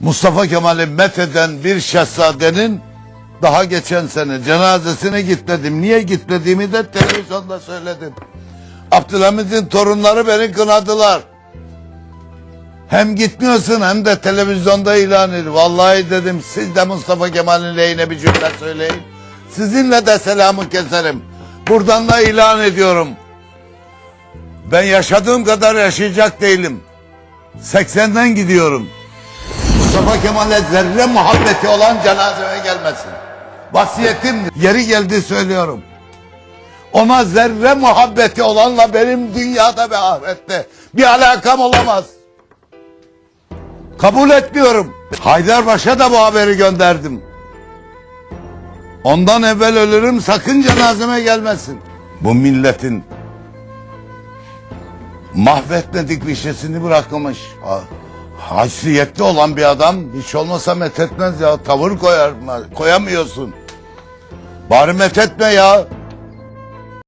Mustafa Kemal'i metheden bir şehzadenin daha geçen sene cenazesine gitmedim. Niye gitmediğimi de televizyonda söyledim. Abdülhamid'in torunları beni kınadılar. Hem gitmiyorsun hem de televizyonda ilan ediyor. Vallahi dedim siz de Mustafa Kemal'in lehine bir cümle söyleyin. Sizinle de selamı keserim. Buradan da ilan ediyorum. Ben yaşadığım kadar yaşayacak değilim. 80'den gidiyorum. Mustafa Kemal'e zerre muhabbeti olan cenazeme gelmesin. Vasiyetim yeri geldi söylüyorum. Ona zerre muhabbeti olanla benim dünyada ve ahirette bir alakam olamaz. Kabul etmiyorum. Haydarpaşa da bu haberi gönderdim. Ondan evvel ölürüm sakın cenazeme gelmesin. Bu milletin mahvetmedik bir şeysini bırakmış. Ha, haysiyetli olan bir adam hiç olmasa methetmez ya. Tavır koyar, koyamıyorsun. Bari methetme ya.